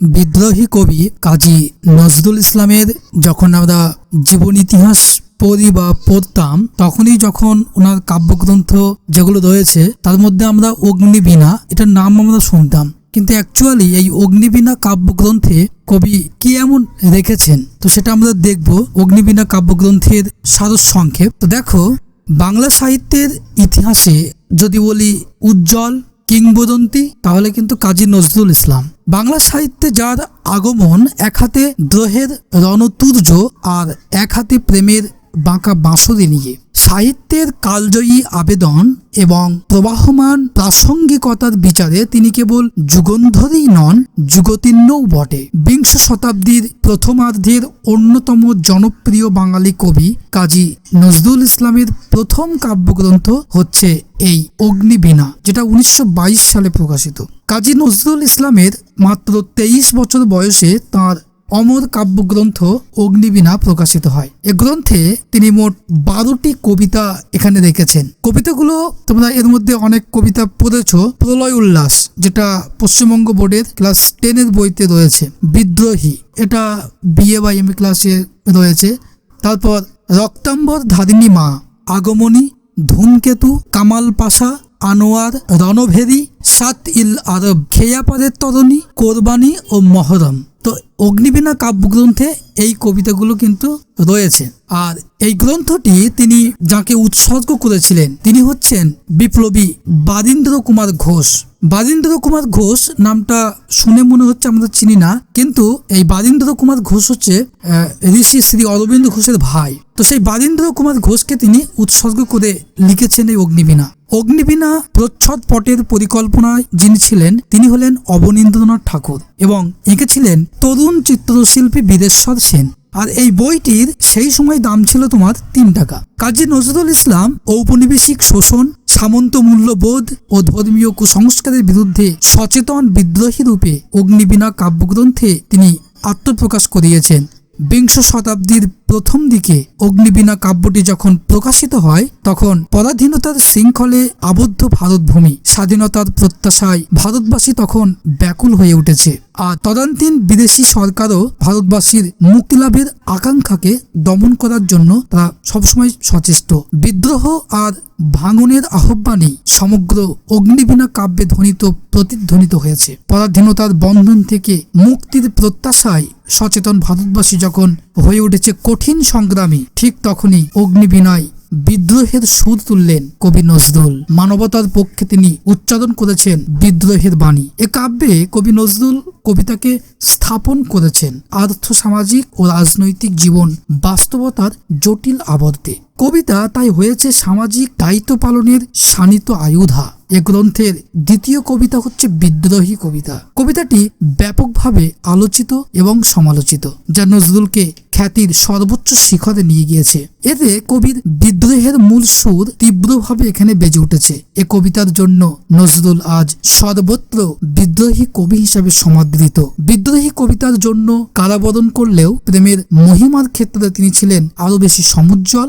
বিদ্রোহী কবি কাজী নজরুল ইসলামের যখন আমরা জীবন ইতিহাস পড়ি বা পড়তাম, তখনই যখন ওনার কাব্যগ্রন্থ যেগুলো রয়েছে, তার মধ্যে আমরা অগ্নিবীণা, এটার নাম আমরা শুনতাম। কিন্তু অ্যাকচুয়ালি এই অগ্নিবীণা কাব্যগ্রন্থে কবি কি এমন রেখেছেন? তো সেটা আমরা দেখব অগ্নিবীণা কাব্যগ্রন্থের সারস সংক্ষেপ। তো দেখো, বাংলা সাহিত্যের ইতিহাসে যদি বলি উজ্জ্বল কিংবদন্তি, তাহলে কিন্তু কাজী নজরুল ইসলাম। বাংলা সাহিত্যে যার আগমন এক হাতে দ্রোহের রণতুর্য আর এক হাতে প্রেমের বাঁকা বাঁশরি নিয়ে। সাহিত্যের কালজয়ী আবেদন এবং প্রবাহমান প্রাসঙ্গিকতার বিচারে তিনি কেবল যুগন্ধরই নন, যুগতীর্ণও বটে। বিংশ শতাব্দীর প্রথমার্ধের অন্যতম জনপ্রিয় বাঙালি কবি কাজী নজরুল ইসলামের প্রথম কাব্যগ্রন্থ হচ্ছে এই অগ্নিবীণা, যেটা উনিশশো বাইশ সালে প্রকাশিত। কাজী নজরুল ইসলামের মাত্র তেইশ বছর বয়সে তার অমর কাব্যগ্রন্থ অগ্নিবীণা প্রকাশিত হয়। এ গ্রন্থে তিনি মোট বারোটি কবিতা এখানে রেখেছেন। কবিতাগুলো তোমরা এর মধ্যে অনেক কবিতা পড়েছ। প্রলয় উল্লাস, যেটা পশ্চিমবঙ্গ বোর্ডের ক্লাস টেনের বইতে রয়েছে। বিদ্রোহী, এটা বিএ বা এম ক্লাসে রয়েছে। তারপর রক্তাম্বর ধারিণী মা, আগমনী, ধূমকেতু কামাল পাশা আনোয়ার, রণভেরি, সাত ইল আরব, খেয়াপারের তরণী, কোরবানি ও মহরম। তো অগ্নিবীণা কাব্যগ্রন্থে এই কবিতাগুলো কিন্তু রয়েছে। আর এই গ্রন্থটি তিনি যাকে উৎসর্গ করেছিলেন, তিনি হচ্ছেন বিপ্লবী বারীন্দ্র কুমার ঘোষ। বারীন্দ্র কুমার ঘোষ নামটা শুনে মনে হচ্ছে আমরা চিনি না, কিন্তু এই বারীন্দ্র কুমার ঘোষ হচ্ছে ঋষি শ্রী অরবিন্দ ঘোষের ভাই। তো সেই বারীন্দ্র কুমার ঘোষকে তিনি উৎসর্গ করে লিখেছেন এই অগ্নিবীণা। অগ্নিবীণা প্রচ্ছদ পটের পরিকল্পনায় যিনি ছিলেন, তিনি হলেন অবনীন্দ্রনাথ ঠাকুর এবং এঁকেছিলেন তরুণ চিত্রশিল্পী বীরেশ্বর সেন। আর এই বইটির সেই সময় দাম ছিল তোমার তিন টাকা। কাজী নজরুল ইসলাম ঔপনিবেশিক শোষণ সামন্ত মূল্যবোধ ও ধর্মীয় কুসংস্কারের বিরুদ্ধে সচেতন বিদ্রোহী রূপে অগ্নিবীণা কাব্যগ্রন্থে তিনি আত্মপ্রকাশ করিয়েছেন। বিংশ শতাব্দীর প্রথম দিকে অগ্নিবীণা কাব্যটি যখন প্রকাশিত হয়, তখন পরাধীনতার শৃঙ্খলে আবদ্ধ ভারতভূমি, স্বাধীনতার প্রত্যাশায় ভারতবাসী তখন ব্যাকুল হয়ে উঠেছে। আর তদান্তীন বিদেশি সরকারও ভারতবাসীর মুক্তিলাভের আকাঙ্ক্ষাকে দমন করার জন্য তারা সবসময় সচেষ্ট। বিদ্রোহ আর ভাঙনের আহ্বানেই সমগ্র অগ্নিবীণা কাব্যে ধ্বনিত, প্রতিধ্বনিত হয়েছে। পরাধীনতার বন্ধন থেকে মুক্তির প্রত্যাশায় সচেতন ভারতবাসী যখন হয়ে উঠেছে কঠিন সংগ্রামী, ঠিক তখনই অগ্নিবিনয় বিদ্রোহের সুর তুললেন কবি নজরুল। মানবতার পক্ষে তিনি উচ্চারণ করেছেন বিদ্রোহের বাণী। এ কাব্যে কবি নজরুল কবিতাকে স্থাপন করেছেন। আর্থ সামাজিক ও রাজনৈতিক জীবন, বাস্তবতার জটিল আবর্তে। কবিতা তাই হয়েছে সামাজিক দায়িত্ব পালনের শানিত আয়ুধা। এ গ্রন্থের দ্বিতীয় কবিতা হচ্ছে বিদ্রোহী কবিতা। কবিতাটি ব্যাপকভাবে আলোচিত এবং সমালোচিত, যা নজরুলকে খ্যাতির সর্বোচ্চ শিখরে নিয়ে গিয়েছে। এতে কবির বিদ্রোহের মূল সুর তীব্রভাবে এখানে বেজে উঠেছে। এ কবিতার জন্য নজরুল আজ সর্বত্র বিদ্রোহী কবি হিসাবে সমাদৃত। বিদ্রোহী কবিতার জন্য কারাবরণ করলেও প্রেমের মহিমার ক্ষেত্রে তিনি ছিলেন আরও বেশি সমুজ্জ্বল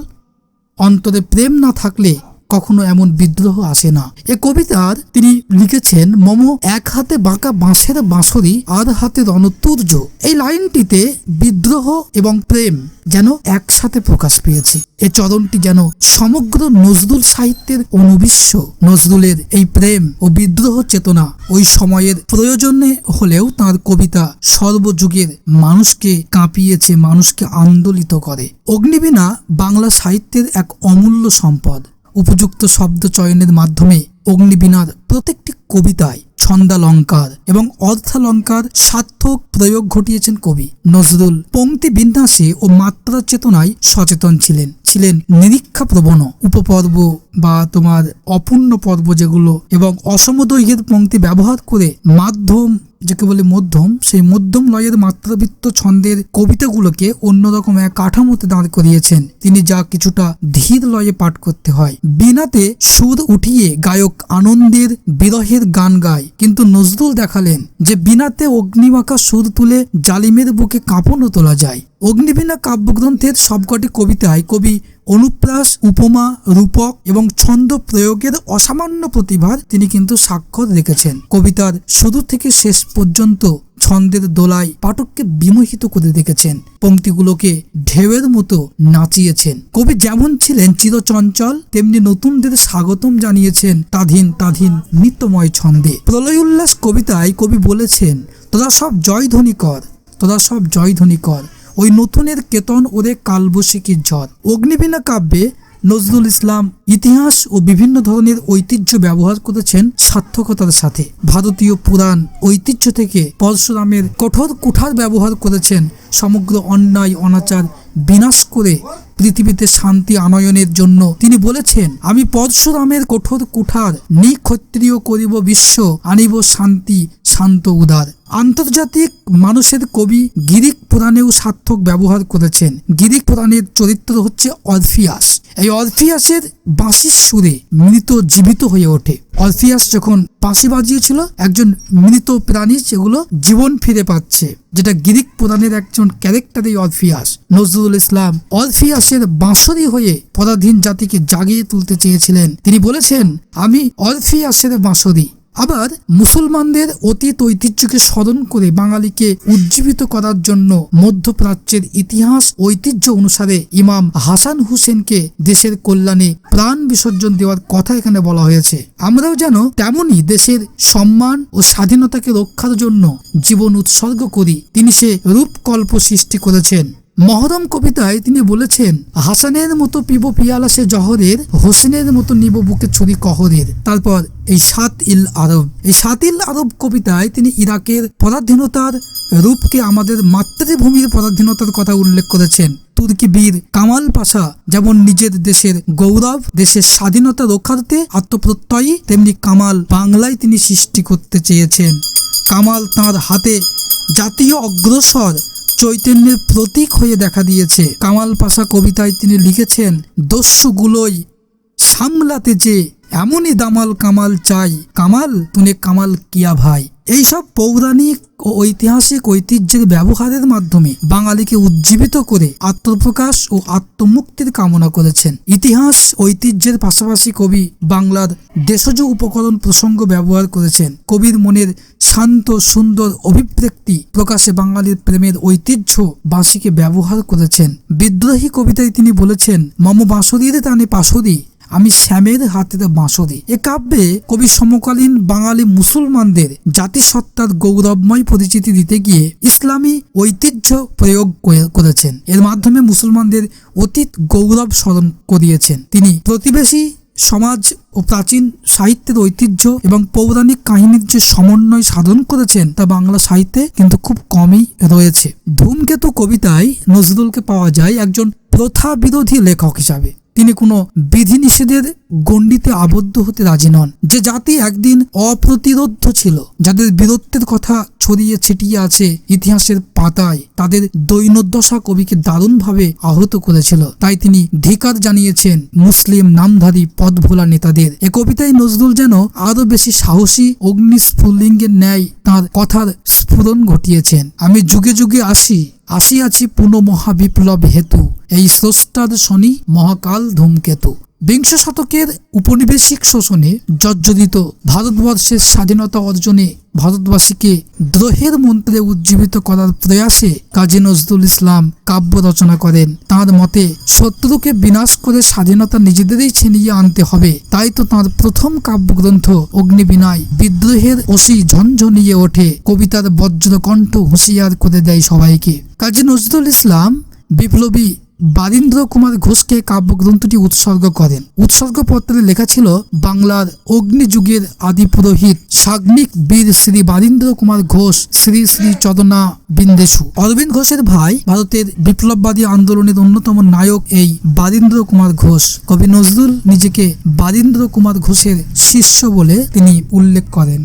অন্তরে প্রেম না থাকলে কখনো এমন বিদ্রোহ আসে না। এ কবিতার তিনি লিখেছেন, মম এক হাতে বাঁকা বাঁশের বাঁশরি, আর হাতে রণতুর্য। এই লাইনটিতে বিদ্রোহ এবং প্রেম যেন একসাথে প্রকাশ পেয়েছে। এ চরণটি যেন সমগ্র নজরুল সাহিত্যের অনুবিশ্ব নজরুলের এই প্রেম ও বিদ্রোহ চেতনা ওই সময়ের প্রয়োজনে হলেও তার কবিতা সর্বযুগের মানুষকে কাঁপিয়েছে, মানুষকে আন্দোলিত করে। অগ্নিবীণা বাংলা সাহিত্যের এক অমূল্য সম্পদ। উপযুক্ত শব্দ চয়নের মাধ্যমে অগ্নিবীণার প্রত্যেকটি কবিতায় ছন্দালঙ্কার এবং অর্থালঙ্কার সার্থক প্রয়োগ ঘটিয়েছেন কবি। নজরুল পংক্তি বিন্যাসে ও মাত্রা চেতনায় সচেতন ছিলেন। ছিলেন নিরীক্ষা প্রবণ উপপর্ব বা তোমার অপূর্ণ পর্ব যেগুলো এবং অসমদৈর্ঘ্যের পংক্তি ব্যবহার করে মাধ্যম যাকে বলে মধ্যম, সেই মধ্যম লয়ের মাত্রাবৃত্ত ছন্দের কবিতাগুলোকে অন্যরকম এক কাঠামোতে দাঁড় করিয়েছেন। তিনি যা কিছুটা ধীর লয়ে পাঠ করতে হয়। বিনাতে সুর উঠিয়ে গায়ক আনন্দের বিরহের গান গায়। কিন্তু নজরুল দেখালেন যে বিনাতে অগ্নিমাখা সুর তুলে জালিমের বুকে কাঁপনও তোলা যায়। অগ্নিবীণা কাব্যগ্রন্থের সবকটি কবিতায় কবি অনুপ্রাস, উপমা, রূপক এবং ছন্দ প্রয়োগের অসামান্য প্রতিভার তিনি কিন্তু স্বাক্ষর রেখেছেন। কবিতার শুরু থেকে শেষ পর্যন্ত ছন্দের দোলায় পাঠককে বিমোহিত করে রেখেছেন। পংক্তিগুলোকে ঢেউয়ের মতো নাচিয়েছেন। কবি যেমন ছিলেন চিরচঞ্চল, তেমনি নতুনদের স্বাগতম জানিয়েছেন তাধীন তাধীন নিত্যময় ছন্দে। প্রলয় উল্লাস কবিতায় কবি বলেছেন, তোরা সব জয়ধ্বনি কর, তোরা সব জয়ধ্বনি কর। ওই নতুনের কেতন ওরে কালবশিকীর ঝড়। অগ্নিবীণা কাব্যে নজরুল ইসলাম ইতিহাস ও বিভিন্ন ধরনের ঐতিহ্য ব্যবহার করেছেন সার্থকতার সাথে। ভারতীয় পুরাণ ঐতিহ্য থেকে পরশুরামের কঠোর কুঠার ব্যবহার করেছেন সমগ্র অন্যায়, অনাচার বিনাশ করে পৃথিবীতে শান্তি আনয়নের জন্য তিনি বলেছেন, আমি পরশুরামের কঠোর কুঠার নিক্ষত্রিয় করিব বিশ্ব, আনিব শান্তি, শান্ত উদার। আন্তর্জাতিক মানুষের কবি গিরিক পুরাণেও সার্থক ব্যবহার করেছেন। গিরিক পুরাণের চরিত্র হচ্ছে অরফিয়াস। এই অরফিয়াসের বাঁশির সুরে মৃত জীবিত হয়ে ওঠে। অরফিয়াস যখন বাঁশি বাজিয়েছিল, একজন মৃত প্রাণী যেগুলো জীবন ফিরে পাচ্ছে, যেটা গিরিক প্রধানের একজন ক্যারেক্টার এই অরফিয়াস নজরুল ইসলাম অলফিয়াসের বাঁশরি হয়ে পরাধীন জাতিকে জাগিয়ে তুলতে চেয়েছিলেন। তিনি বলেছেন, আমি অলফিয়াসের বাঁশরি। আবার মুসলমানদের অতীত ঐতিহ্যকে স্মরণ করে বাঙালিকে উজ্জীবিত করার জন্য মধ্যপ্রাচ্যের ইতিহাস ঐতিহ্য অনুসারে ইমাম হাসান হুসেনকে দেশের কল্যাণে প্রাণ বিসর্জন দেওয়ার কথা এখানে বলা হয়েছে। আমরাও যেন তেমনই দেশের সম্মান ও স্বাধীনতাকে রক্ষার জন্য জীবন উৎসর্গ করি। তিনি সে রূপকল্প সৃষ্টি করেছেন। মহরম কবিতায় তিনি বলেছেন, হাসানের মতো পিব পিয়ালা সে জহরের, হোসেনের মতো নিব বুকে ছুরি কহরের। তারপর, এই সাত ইল আরব। এই সাত ইল আরব কবিতায় তিনি ইরাকের পরাধীনতার রূপকে আমাদের মাতৃভূমির পরাধীনতার কথা উল্লেখ করেছেন। তুর্কি বীর কামাল পাশা যেমন নিজের দেশের গৌরব, দেশের স্বাধীনতা রক্ষার্থে আত্মপ্রত্যয়ী, তেমনি কামাল বাংলায় তিনি সৃষ্টি করতে চেয়েছেন। কামাল তার হাতে জাতীয় অগ্রসর চৈতন্যের প্রতীক হয়ে দেখা দিয়েছে। কামাল পাশা কবিতায় তিনি লিখেছেন, দস্যুগুলোই সামলাতে যে এমনই দামাল কামাল চাই। কামাল তুনে কামাল কিয়া ভাই? এইসব পৌরাণিক ও ঐতিহাসিক ঐতিহ্যের ব্যবহারের মাধ্যমে বাঙালিকে উজ্জীবিত করে আত্মপ্রকাশ ও আত্মমুক্তির কামনা করেছেন। ইতিহাস, ঐতিহ্যের পাশাপাশি কবি বাংলার দেশজ উপকরণ প্রসঙ্গ ব্যবহার করেছেন। কবির মনের শান্ত, সুন্দর অভিব্যক্তি প্রকাশে বাঙালির প্রেমের ঐতিহ্য বাঁশিকে ব্যবহার করেছেন। বিদ্রোহী কবিতায় তিনি বলেছেন, মম বাঁশরীর টানে পাশরি আমি শ্যামের হাতের বাঁশরি এ কাব্যে কবি সমকালীন বাঙালি মুসলমানদের জাতিসত্তার গৌরবময় পরিচিতি দিতে গিয়ে ইসলামী ঐতিহ্য প্রয়োগ করে- করেছেন। এর মাধ্যমে মুসলমানদের অতীত গৌরব স্মরণ করিয়েছেন। তিনি প্রতিবেশী সমাজ ও প্রাচীন সাহিত্যের ঐতিহ্য এবং পৌরাণিক কাহিনীর যে সমন্বয় সাধন করেছেন, তা বাংলা সাহিত্যে কিন্তু খুব কমই রয়েছে। ধূমকেতু কবিতায় নজরুলকে পাওয়া যায় একজন প্রথা বিরোধী লেখক হিসাবে। তিনি কোনো বিধিনিষেধের গণ্ডিতে আবদ্ধ হতে রাজি নন। যে জাতি একদিন অপ্রতিরোধ্য ছিল, যাদের বীরত্বের কথা ছড়িয়ে ছিটিয়ে আছে ইতিহাসের পাতায়, তাদের দৈনদশা কবিকে দারুণভাবে আহত করেছিল। তাই তিনি ধিকার জানিয়েছেন মুসলিম নামধারী পদভোলা নেতাদের। এ কবিতায় নজরুল যেন আরও বেশি সাহসী অগ্নি স্ফুলিঙ্গের ন্যায় তার কথার স্ফুরণ ঘটিয়েছেন। আমি যুগে যুগে আসি, আসিয়াছি পুনঃ মহাবিপ্লব হেতু। এই স্রষ্টার শনি মহাকাল ধূমকেতু। বিংশ শতকের উপনিবেশিক শোষণে জর্জরিত ভারতবর্ষের স্বাধীনতা অর্জনে ভারতবাসীকে দ্রোহের মন্ত্রে উজ্জীবিত করার প্রয়াসে কাজী নজরুল ইসলাম কাব্য রচনা করেন। তার মতে, শত্রুকে বিনাশ করে স্বাধীনতা নিজেদেরই ছিনিয়ে আনতে হবে। তাই তো তাঁর প্রথম কাব্যগ্রন্থ অগ্নিবীণায় বিদ্রোহের ওসি ঝনঝনিয়ে ওঠে। কবিতার বজ্রকণ্ঠ হুঁশিয়ার করে দেয় সবাইকে। কাজী নজরুল ইসলাম বিপ্লবী বারীন্দ্র কুমার ঘোষকে কাব্যগ্রন্থটি উৎসর্গ করেন। উৎসর্গপত্রে লেখা ছিল, বাংলার অগ্নিযুগের আদি পুরোহিত সাগ্নিক বীর শ্রী বারীন্দ্র কুমার ঘোষ, শ্রী শ্রী চদনা বিন্দেশু। অরবিন্দ ঘোষের ভাই ভারতের বিপ্লববাদী আন্দোলনের অন্যতম নায়ক এই বারীন্দ্র কুমার ঘোষ। কবি নজরুল নিজেকে বারীন্দ্র কুমার ঘোষের শিষ্য বলে তিনি উল্লেখ করেন।